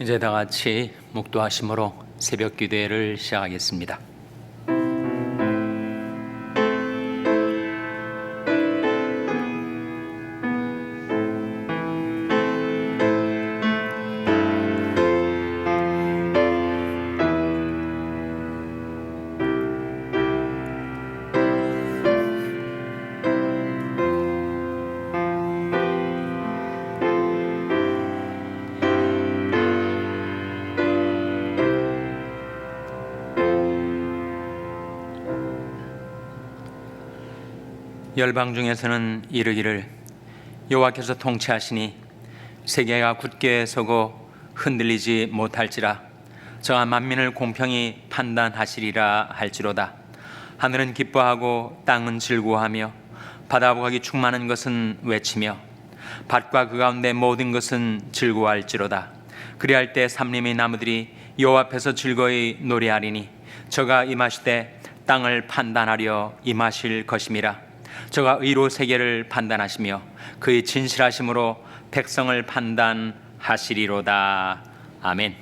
이제 다 같이 묵도하심으로 새벽 기도회를 시작하겠습니다. 열방 중에서는 이르기를 여호와께서 통치하시니 세계가 굳게 서고 흔들리지 못할지라. 저와 만민을 공평히 판단하시리라 할지로다. 하늘은 기뻐하고 땅은 즐거워하며 거기 충만한 것은 외치며 밭과 그 가운데 모든 것은 즐거워할지로다. 그리할 때 삼림의 나무들이 여호와 앞에서 즐거이 노래하리니 저가 임하실 때 땅을 판단하려 임하실 것임이라 저가 의로 세계를 판단하시며 그의 진실하심으로 백성을 판단하시리로다. 아멘.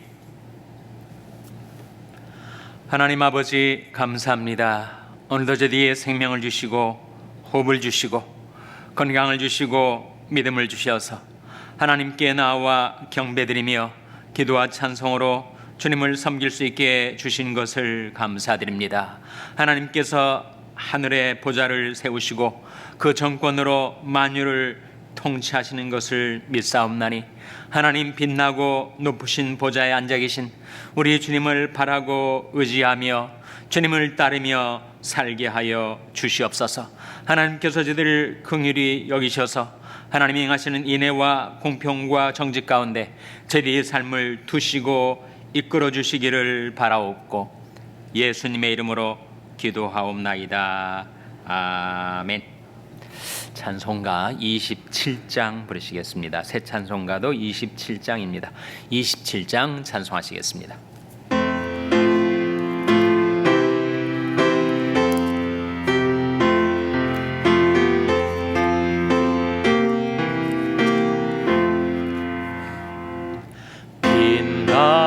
하나님 아버지 감사합니다. 오늘도 저희의 생명을 주시고 호흡을 주시고 건강을 주시고 믿음을 주셔서 하나님께 나와 경배드리며 기도와 찬송으로 주님을 섬길 수 있게 주신 것을 감사드립니다. 하나님께서 하늘의 보좌를 세우시고 그 정권으로 만유를 통치하시는 것을 믿사옵나니 하나님 빛나고 높으신 보좌에 앉아 계신 우리 주님을 바라고 의지하며 주님을 따르며 살게 하여 주시옵소서. 하나님께서 저들을 긍휼히 여기셔서 하나님이 행하시는 인애와 공평과 정직 가운데 저희의 삶을 두시고 이끌어 주시기를 바라옵고 예수님의 이름으로 기도하옵나이다. 아멘. 찬송가 27장 부르시겠습니다. 새 찬송가도 27장입니다. 27장 찬송하시겠습니다. 빛나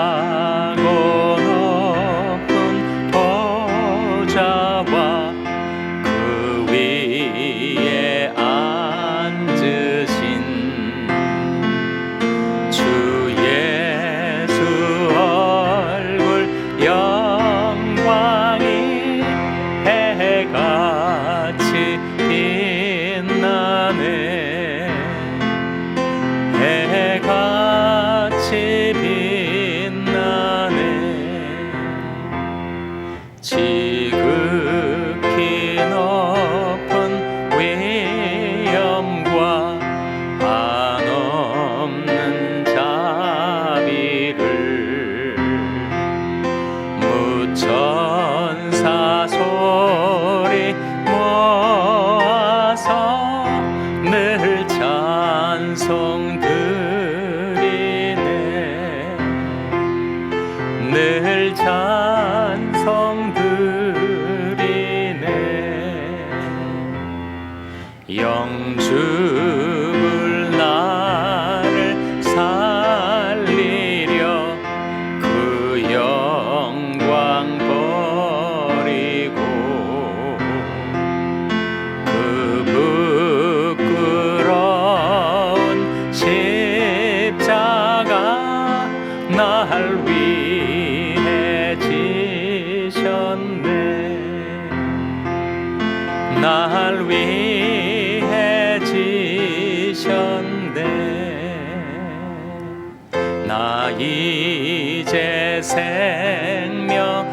나 이제 생명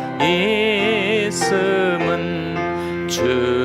있음은 주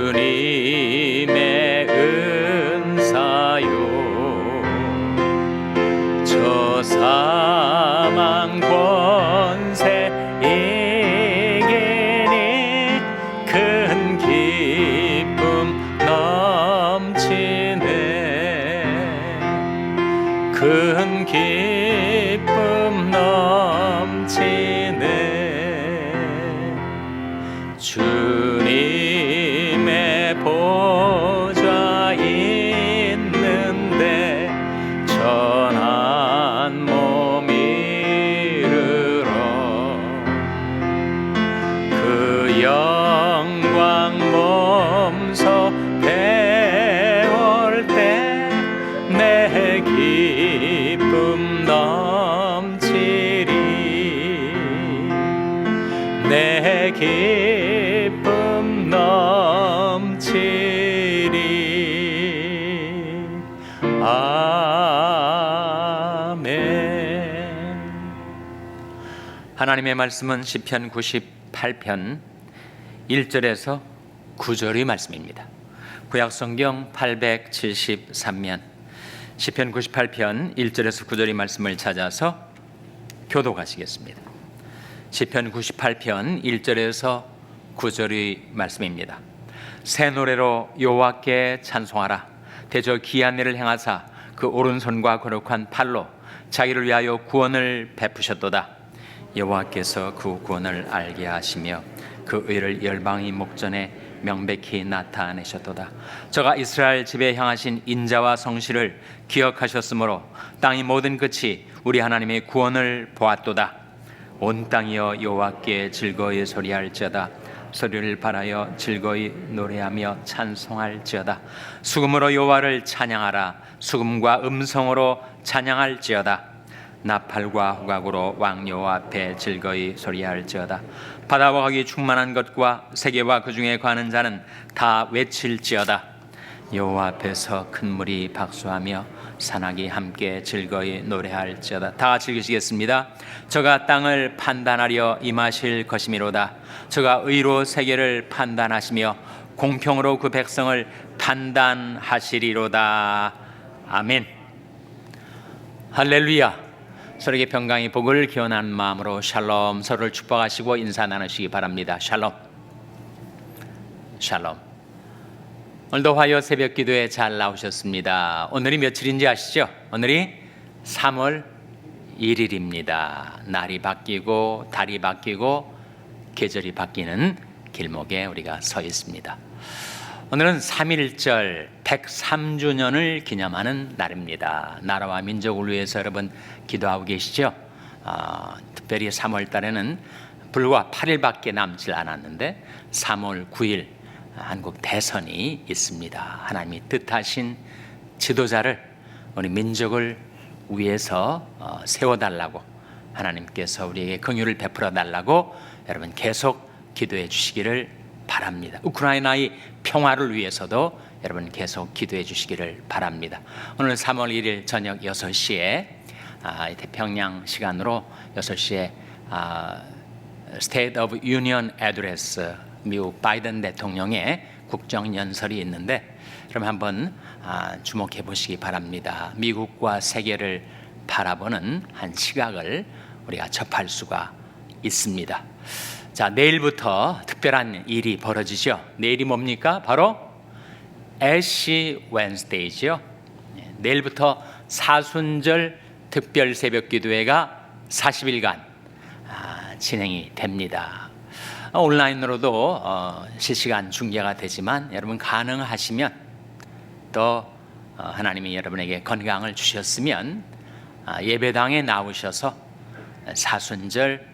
영광 범서 배울 때 내 기쁨 넘치리. 내 기쁨 넘치리. 아멘. 하나님의 말씀은 시편 90 8편 1절에서 9절의 말씀입니다. 구약 성경 873면 시편 98편 1절에서 9절의 말씀을 찾아서 교도가시겠습니다. 시편 98편 1절에서 9절의 말씀입니다. 새 노래로 여호와께 찬송하라. 대저 귀한 일을 행하사 그 오른손과 거룩한 팔로 자기를 위하여 구원을 베푸셨도다. 여호와께서 그 구원을 알게 하시며 그 의를 열방의 목전에 명백히 나타내셨도다. 저가 이스라엘 집에 향하신 인자와 성실을 기억하셨으므로 땅의 모든 끝이 우리 하나님의 구원을 보았도다. 온 땅이여 여호와께 즐거이 소리할지어다. 소리를 발하여 즐거이 노래하며 찬송할지어다. 수금으로 여호와를 찬양하라. 수금과 음성으로 찬양할지어다. 나팔과 후각으로 왕여호 앞에 즐거이 소리할지어다. 바다와 거기 충만한 것과 세계와 그 중에 가는 자는 다 외칠지어다. 여호와 앞에서 큰 물이 박수하며 산악이 함께 즐거이 노래할지어다. 다 같이 읽으시겠습니다. 저가 땅을 판단하려 임하실 것이미로다. 저가 의로 세계를 판단하시며 공평으로 그 백성을 판단하시리로다. 아멘. 할렐루야. 서로에게 평강의 복을 기원하는 마음으로 샬롬 서로를 축복하시고 인사 나누시기 바랍니다. 샬롬. 샬롬. 오늘도 화요 새벽 기도에 잘 나오셨습니다. 오늘이 며칠인지 아시죠? 오늘이 3월 1일입니다. 날이 바뀌고 달이 바뀌고 계절이 바뀌는 길목에 우리가 서 있습니다. 오늘은 3.1절 103주년을 기념하는 날입니다. 나라와 민족을 위해서 여러분 기도하고 계시죠? 어, 특별히 3월 달에는 불과 8일밖에 남지 않았는데 3월 9일 한국 대선이 있습니다. 하나님이 뜻하신 지도자를 우리 민족을 위해서 어, 세워달라고 하나님께서 우리에게 긍휼을 베풀어 달라고 여러분 계속 기도해 주시기를 바랍니다. 우크라이나의 평화를 위해서도 여러분 계속 기도해 주시기를 바랍니다. 오늘 3월 1일 저녁 6시에 아, 태평양 시간으로 6시에 아, State of Union Address 미국 바이든 대통령의 국정 연설이 있는데 그럼 한번 아, 주목해 보시기 바랍니다. 미국과 세계를 바라보는 한 시각을 우리가 접할 수가 있습니다. 자, 내일부터 특별한 일이 벌어지죠. 내일이 뭡니까? 바로 애쉬 웬스데이죠. 내일부터 사순절 특별 새벽 기도회가 40일간 아, 진행이 됩니다. 온라인으로도 어, 실시간 중계가 되지만 여러분 가능하시면 또 어, 하나님이 여러분에게 건강을 주셨으면 아, 예배당에 나오셔서 사순절 예,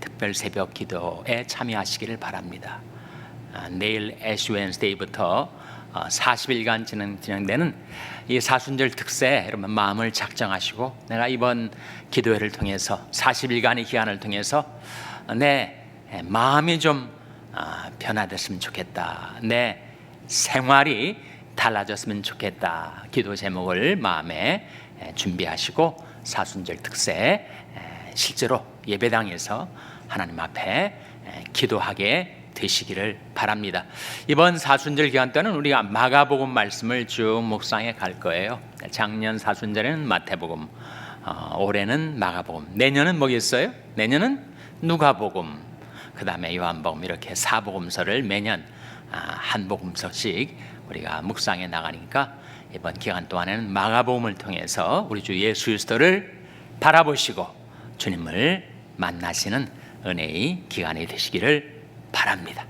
특별 새벽 기도에 참여하시기를 바랍니다. 아, 내일 애쉬 웬스데이부터 40일간 진행, 진행되는 이 사순절 특세 여러분 마음을 작정하시고 내가 이번 기도회를 통해서 40일간의 기간을 통해서 내 마음이 좀 아, 변화됐으면 좋겠다. 내 생활이 달라졌으면 좋겠다. 기도 제목을 마음에 준비하시고 사순절 특세 실제로 예배당에서 하나님 앞에 기도하게 되시기를 바랍니다. 이번 사순절 기간 때는 우리가 마가복음 말씀을 쭉 묵상해 갈 거예요. 작년 사순절에는 마태복음, 어, 올해는 마가복음, 내년은 뭐겠어요? 내년은 누가복음, 그 다음에 요한복음 이렇게 사복음서를 매년 아, 한 복음서씩 우리가 묵상해 나가니까 이번 기간 동안에는 마가복음을 통해서 우리 주 예수 그리스도를 바라보시고 주님을 만나시는 은혜의 기간이 되시기를 바랍니다.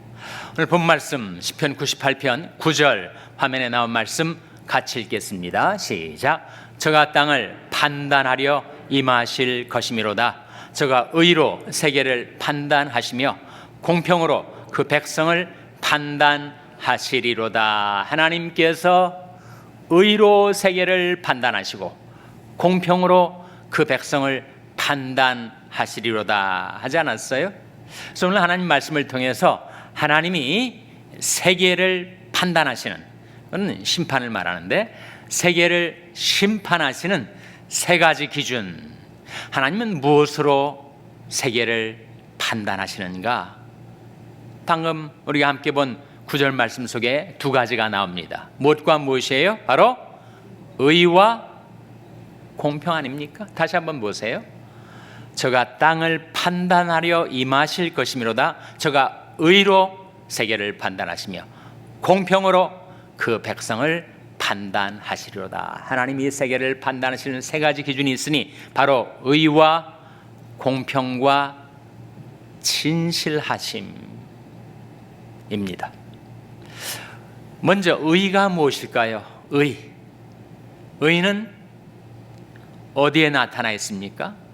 오늘 본 말씀 시편 98편 9절 화면에 나온 말씀 같이 읽겠습니다. 시작. 저가 땅을 판단하려 임하실 것이미로다. 저가 의로 세계를 판단하시며 공평으로 그 백성을 판단하시리로다. 하나님께서 의로 세계를 판단하시고 공평으로 그 백성을 판단하시리로다 하지 않았어요? 그래서 오늘 하나님 말씀을 통해서 하나님이 세계를 판단하시는 그건 심판을 말하는데 세계를 심판하시는 세 가지 기준 하나님은 무엇으로 세계를 판단하시는가? 방금 우리가 함께 본 구절 말씀 속에 두 가지가 나옵니다. 무엇과 무엇이에요? 바로 의와 공평 아닙니까? 다시 한번 보세요. 저가 땅을 판단하려 임하실 것이미로다. 저가 의로 세계를 판단하시며 공평으로 그 백성을 판단하시리로다. 하나님이 세계를 판단하시는 세 가지 기준이 있으니 바로 의와 공평과 진실하심입니다. 먼저 의가 무엇일까요? 의. 의는 어디에 나타나 있습니까?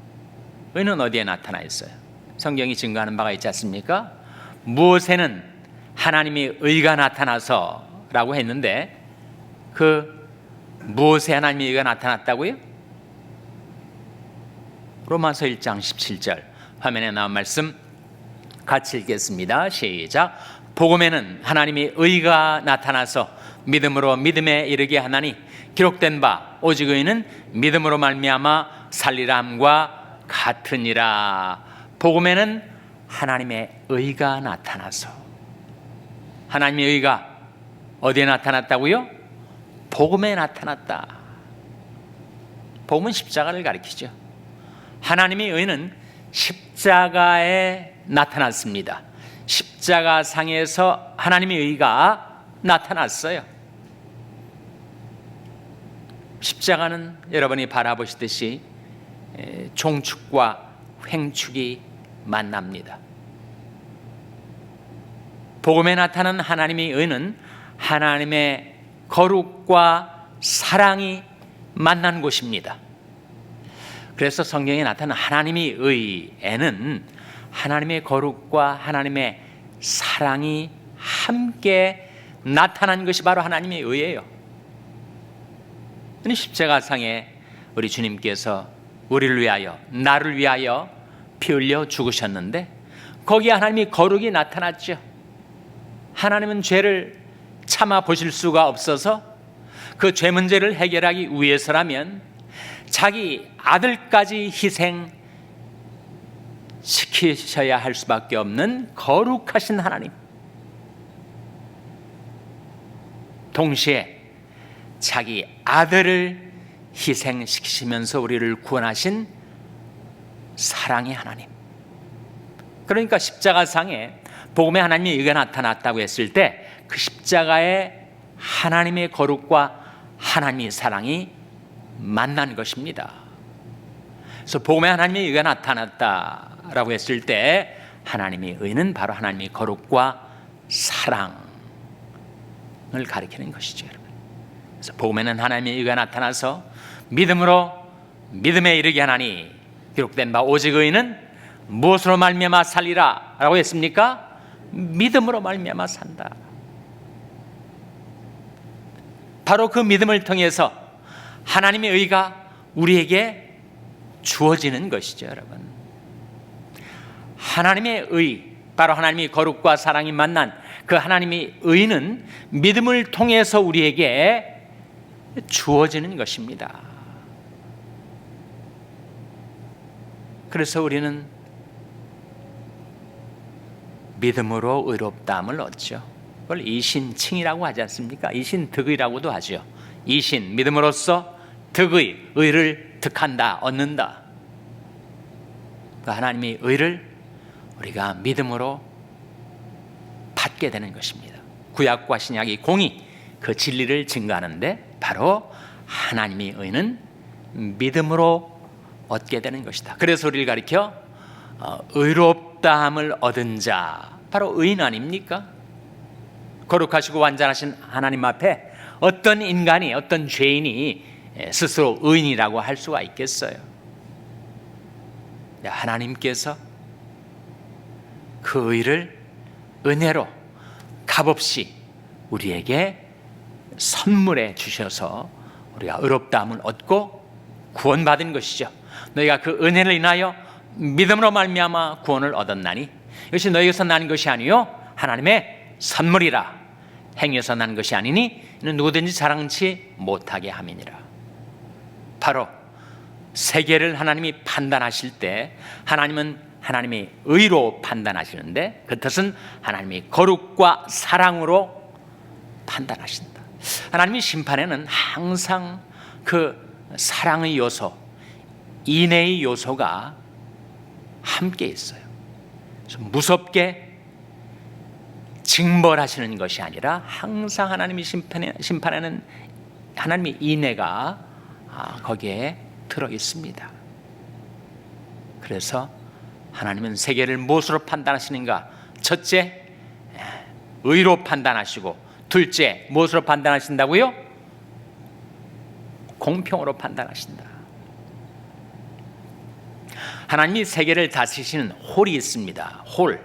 의는 어디에 나타나 있어요? 성경이 증거하는 바가 있지 않습니까? 무엇에는 하나님의 의가 나타나서라고 했는데 그 무엇에 하나님의 의가 나타났다고요? 로마서 1장 17절 화면에 나온 말씀 같이 읽겠습니다. 시작. 복음에는 하나님의 의가 나타나서 믿음으로 믿음에 이르게 하나니 기록된 바 오직 의는 믿음으로 말미암아 살리람과 같으니라. 복음에는 하나님의 의가 나타나서 하나님의 의가 어디에 나타났다고요? 복음에 나타났다. 복음은 십자가를 가리키죠. 하나님의 의는 십자가에 나타났습니다. 십자가 상에서 하나님의 의가 나타났어요. 십자가는 여러분이 바라보시듯이 종축과 횡축이 만납니다. 복음에 나타난 하나님의 의는 하나님의 거룩과 사랑이 만난 곳입니다. 그래서 성경에 나타난 하나님의 의에는 하나님의 거룩과 하나님의 사랑이 함께 나타난 것이 바로 하나님의 의예요. 십자가상에 우리 주님께서 우리를 위하여 나를 위하여 피 흘려 죽으셨는데 거기에 하나님의 거룩이 나타났죠. 하나님은 죄를 참아 보실 수가 없어서 그 죄 문제를 해결하기 위해서라면 자기 아들까지 희생 시키셔야 할 수밖에 없는 거룩하신 하나님. 동시에 자기 아들을 희생시키시면서 우리를 구원하신 사랑의 하나님. 그러니까 십자가상에 복음의 하나님의 의가 나타났다고 했을 때 그 십자가에 하나님의 거룩과 하나님의 사랑이 만난 것입니다. 그래서 복음의 하나님의 의가 나타났다라고 했을 때 하나님의 의는 바로 하나님의 거룩과 사랑을 가리키는 것이죠, 복음에는 하나님의 의가 나타나서 믿음으로 믿음에 이르게 하나니 기록된 바 오직 의는 무엇으로 말미암아 살리라라고 했습니까? 믿음으로 말미암아 산다. 바로 그 믿음을 통해서 하나님의 의가 우리에게 주어지는 것이죠, 여러분. 하나님의 의, 바로 하나님의 거룩과 사랑이 만난 그 하나님의 의는 믿음을 통해서 우리에게 주어지는 것입니다. 그래서 우리는 믿음으로 의롭다함을 얻죠. 그걸 이신칭이라고 하지 않습니까? 이신득이라고도 하죠. 이신 믿음으로써 득의 의를 득한다 얻는다. 그 하나님의 의를 우리가 믿음으로 받게 되는 것입니다. 구약과 신약이 공이 그 진리를 증가하는데 바로 하나님의 의는 믿음으로 얻게 되는 것이다. 그래서 우리를 가리켜 어, 의롭다함을 얻은 자 바로 의인 아닙니까? 거룩하시고 완전하신 하나님 앞에 어떤 인간이 어떤 죄인이 스스로 의인이라고 할 수가 있겠어요? 하나님께서 그 의를 은혜로 값없이 우리에게 선물에 주셔서 우리가 의롭다함을 얻고 구원받은 것이죠. 너희가 그 은혜를 인하여 믿음으로 말미암아 구원을 얻었나니 이것이 너희에서 난 것이 아니요 하나님의 선물이라 행위에서 난 것이 아니니 누구든지 자랑치 못하게 함이니라. 바로 세계를 하나님이 판단하실 때 하나님은 하나님이 의로 판단하시는데 그 뜻은 하나님이 거룩과 사랑으로 판단하신다. 하나님이 심판에는 항상 그 사랑의 요소, 인애의 요소가 함께 있어요. 무섭게 징벌하시는 것이 아니라 항상 하나님이 심판에, 심판하는 하나님의 인애가 아, 거기에 들어 있습니다. 그래서 하나님은 세계를 무엇으로 판단하시는가? 첫째, 의로 판단하시고, 둘째, 무엇으로 판단하신다고요? 공평으로 판단하신다. 하나님이 세계를 다스리시는 홀이 있습니다. 홀,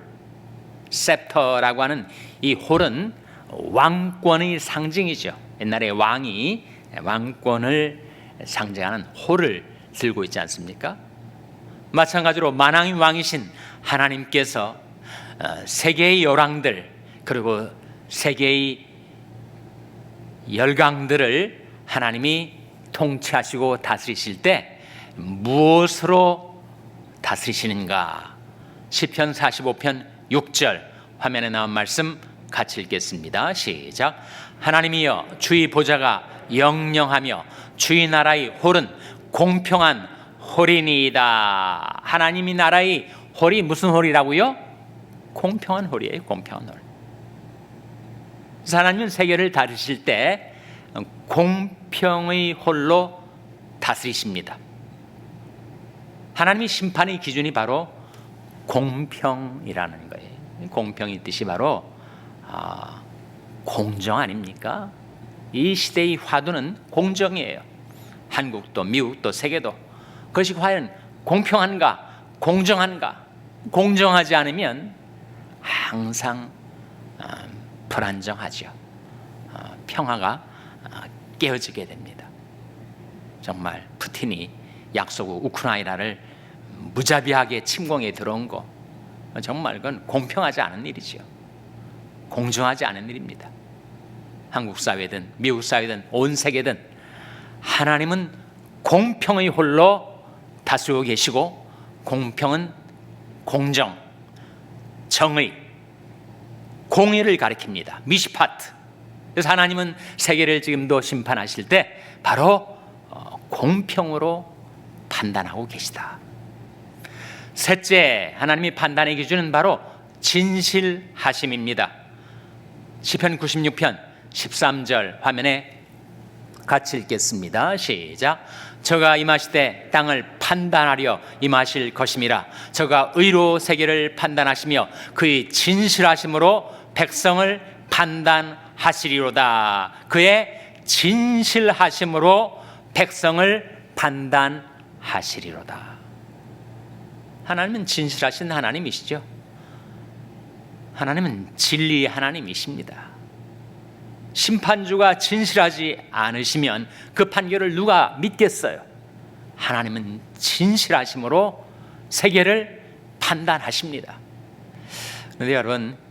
셉터라고 하는 이 홀은 왕권의 상징이죠. 옛날에 왕이 왕권을 상징하는 홀을 들고 있지 않습니까? 마찬가지로 만왕의 왕이신 하나님께서 어, 세계의 열왕들 그리고 세계의 열강들을 하나님이 통치하시고 다스리실 때 무엇으로 다스리시는가? 시편 45편 6절 화면에 나온 말씀 같이 읽겠습니다. 시작. 하나님이여 주의 보좌가 영영하며 주의 나라의 홀은 공평한 홀이니이다. 하나님이 나라의 홀이 무슨 홀이라고요? 공평한 홀이에요. 공평한 홀. 하나님은 세계를 다루실 때 공평의 홀로 다스리십니다. 하나님의 심판의 기준이 바로 공평이라는 거예요. 공평의 뜻이 바로 아, 공정 아닙니까? 이 시대의 화두는 공정이에요. 한국도 미국도 세계도 그것이 과연 공평한가 공정한가 공정하지 않으면 항상 아, 불안정하죠. 아, 평화가 아, 깨어지게 됩니다. 정말 푸틴이 약소국 우크라이나를 무자비하게 침공에 들어온 거 정말 그건 공평하지 않은 일이죠. 공정하지 않은 일입니다. 한국 사회든 미국 사회든 온 세계든 하나님은 공평의 홀로 다스리고 계시고 공평은 공정, 정의, 공의를 가리킵니다. 미시파트. 그래서 하나님은 세계를 지금도 심판하실 때 바로 어, 공평으로 판단하고 계시다. 셋째, 하나님이 판단의 기준은 바로 진실하심입니다. 시편 96편 13절 화면에 같이 읽겠습니다. 시작. 저가 임하시되 땅을 판단하려 임하실 것임이라. 저가 의로 세계를 판단하시며 그의 진실하심으로 백성을 판단하시리로다. 그의 진실하심으로 백성을 판단하시리로다. 하나님은 진실하신 하나님이시죠. 하나님은 진리의 하나님이십니다. 심판주가 진실하지 않으시면 그 판결을 누가 믿겠어요? 하나님은 진실하심으로 세계를 판단하십니다. 그런데 여러분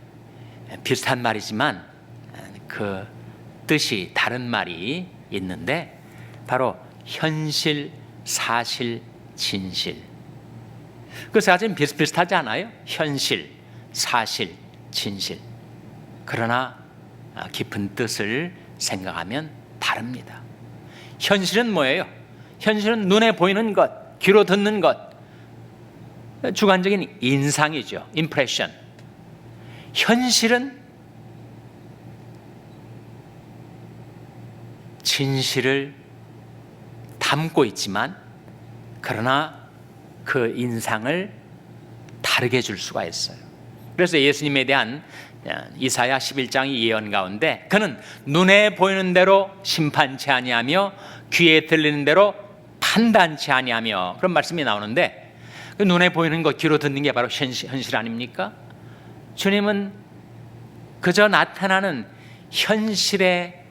비슷한 말이지만 그 뜻이 다른 말이 있는데 바로 현실, 사실, 진실. 그 사실 비슷비슷하지 않아요? 현실, 사실, 진실. 그러나 깊은 뜻을 생각하면 다릅니다. 현실은 뭐예요? 현실은 눈에 보이는 것, 귀로 듣는 것, 주관적인 인상이죠. 임프레션. 현실은 진실을 담고 있지만 그러나 그 인상을 다르게 줄 수가 있어요. 그래서 예수님에 대한 이사야 11장의 예언 가운데 그는 눈에 보이는 대로 심판치 아니하며 귀에 들리는 대로 판단치 아니하며 그런 말씀이 나오는데 그 눈에 보이는 것 귀로 듣는 게 바로 현실, 현실 아닙니까? 주님은 그저 나타나는 현실의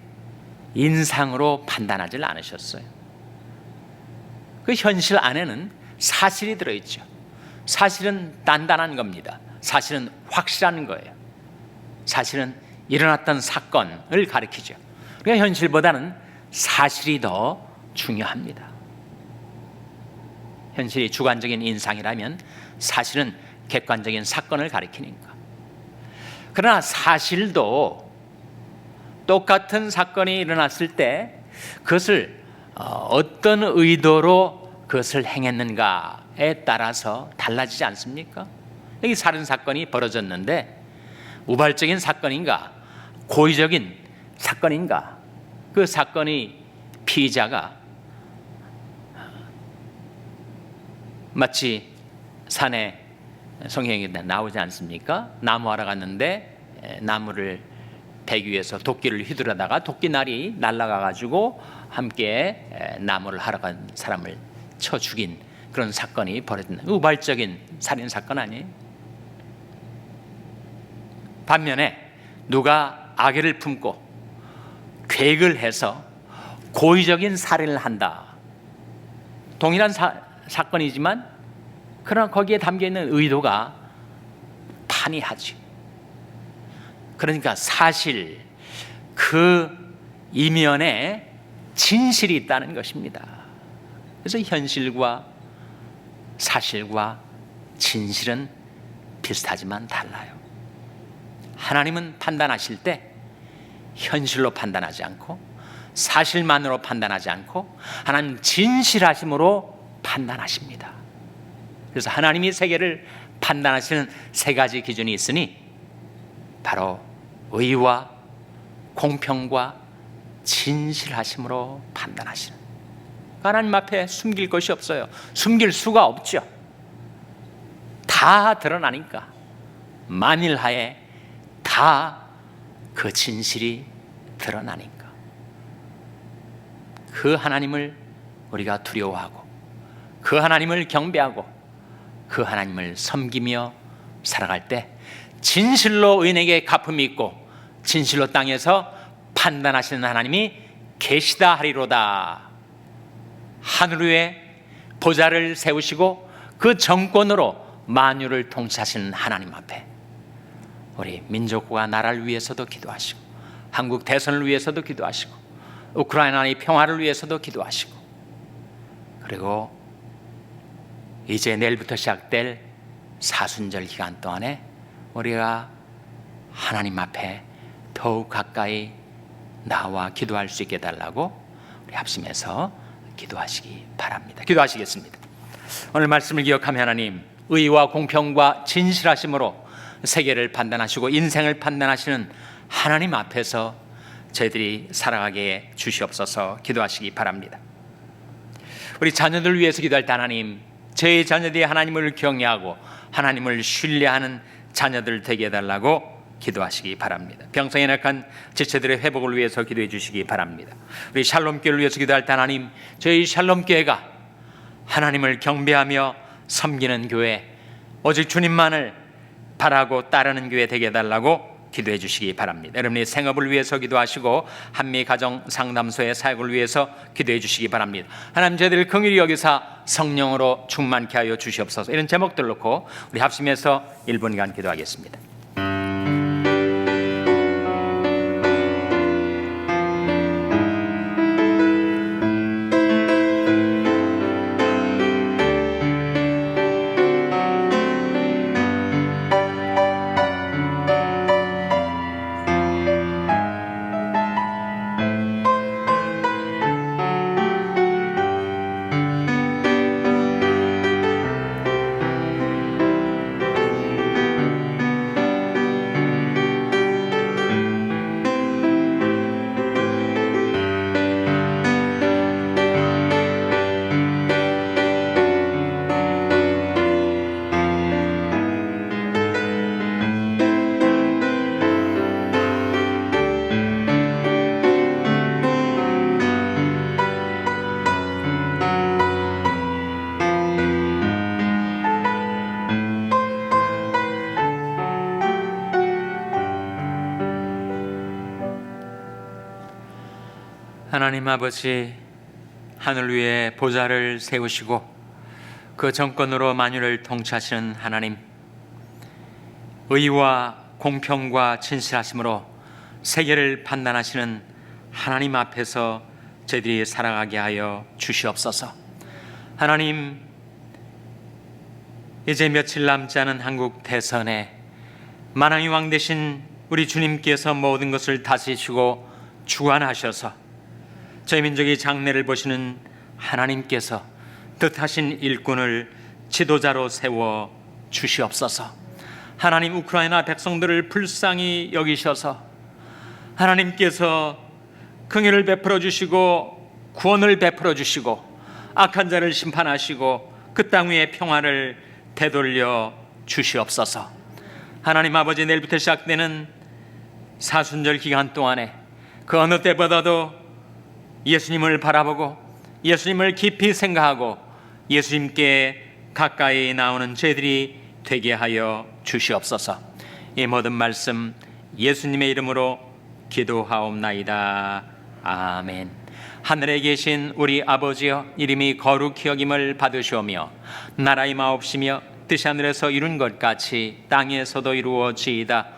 인상으로 판단하지 않으셨어요. 그 현실 안에는 사실이 들어있죠. 사실은 단단한 겁니다. 사실은 확실한 거예요. 사실은 일어났던 사건을 가리키죠. 그러니까 현실보다는 사실이 더 중요합니다. 현실이 주관적인 인상이라면 사실은 객관적인 사건을 가리키니까. 그러나 사실도 똑같은 사건이 일어났을 때 그것을 어, 어떤 의도로 그것을 행했는가에 따라서 달라지지 않습니까? 여기 살인 사건이 벌어졌는데 우발적인 사건인가 고의적인 사건인가 그 사건이 피의자가 마치 산에 성경에 나오지 않습니까? 나무하러 갔는데 에, 나무를 베기 위해서 도끼를 휘두르다가 도끼날이 날아가 가지고 함께 에, 나무를 하러 간 사람을 쳐 죽인 그런 사건이 벌어진 우발적인 살인 사건 아니에요? 반면에 누가 악의를 품고 계획을 해서 고의적인 살인을 한다. 동일한 사, 사건이지만 그러나 거기에 담겨 있는 의도가 판이하지. 그러니까 사실 그 이면에 진실이 있다는 것입니다. 그래서 현실과 사실과 진실은 비슷하지만 달라요. 하나님은 판단하실 때 현실로 판단하지 않고 사실만으로 판단하지 않고 하나님 진실하심으로 판단하십니다. 그래서 하나님이 세계를 판단하시는 세 가지 기준이 있으니 바로 의와 공평과 진실하심으로 판단하시는 하나님 앞에 숨길 것이 없어요. 숨길 수가 없죠. 다 드러나니까 만일하에 다 그 진실이 드러나니까 그 하나님을 우리가 두려워하고 그 하나님을 경배하고 그 하나님을 섬기며 살아갈 때 진실로 의인에게 갚음이 있고 진실로 땅에서 판단하시는 하나님이 계시다 하리로다. 하늘 위에 보좌를 세우시고 그 정권으로 만유를 통치하시는 하나님 앞에 우리 민족과 나라를 위해서도 기도하시고 한국 대선을 위해서도 기도하시고 우크라이나의 평화를 위해서도 기도하시고 그리고 이제 내일부터 시작될 사순절 기간 동안에 우리가 하나님 앞에 더욱 가까이 나와 기도할 수 있게 달라고 우리 합심해서 기도하시기 바랍니다. 기도하시겠습니다. 오늘 말씀을 기억하며 하나님 의와 공평과 진실하심으로 세계를 판단하시고 인생을 판단하시는 하나님 앞에서 저희들이 살아가게 주시옵소서 기도하시기 바랍니다. 우리 자녀들 위해서 기도할 때 하나님 저희 자녀들이 하나님을 경외하고 하나님을 신뢰하는 자녀들 되게 해달라고 기도하시기 바랍니다. 병성에 낙한 지체들의 회복을 위해서 기도해 주시기 바랍니다. 우리 샬롬교를 위해서 기도할 때 하나님 저희 샬롬교회가 하나님을 경배하며 섬기는 교회 오직 주님만을 바라고 따르는 교회 되게 해달라고 기도해 주시기 바랍니다. 여러분의 생업을 위해서 기도하시고 한미 가정 상담소의 사역을 위해서 기도해 주시기 바랍니다. 하나님 저희들 긍휼히 여기사 성령으로 충만케 하여 주시옵소서. 이런 제목들 놓고 우리 합심해서 1분간 기도하겠습니다. 하나님 아버지 하늘 위에 보좌를 세우시고 그 정권으로 만유를 통치하시는 하나님 의와 공평과 진실하심으로 세계를 판단하시는 하나님 앞에서 저희들이 살아가게 하여 주시옵소서. 하나님 이제 며칠 남지 않은 한국 대선에 만왕의 왕 되신 우리 주님께서 모든 것을 다스리시고 주관하셔서 저희 민족의 장래를 보시는 하나님께서 뜻하신 일꾼을 지도자로 세워 주시옵소서. 하나님 우크라이나 백성들을 불쌍히 여기셔서 하나님께서 긍휼을 베풀어 주시고 구원을 베풀어 주시고 악한 자를 심판하시고 그 땅 위에 평화를 되돌려 주시옵소서. 하나님 아버지 내일부터 시작되는 사순절 기간 동안에 그 어느 때보다도 예수님을 바라보고 예수님을 깊이 생각하고 예수님께 가까이 나오는 저희들이 되게 하여 주시옵소서. 이 모든 말씀 예수님의 이름으로 기도하옵나이다. 아멘. 하늘에 계신 우리 아버지여 이름이 거룩히 여김을 받으시오며 나라의 마옵시며 뜻이 하늘에서 이룬 것 같이 땅에서도 이루어지이다.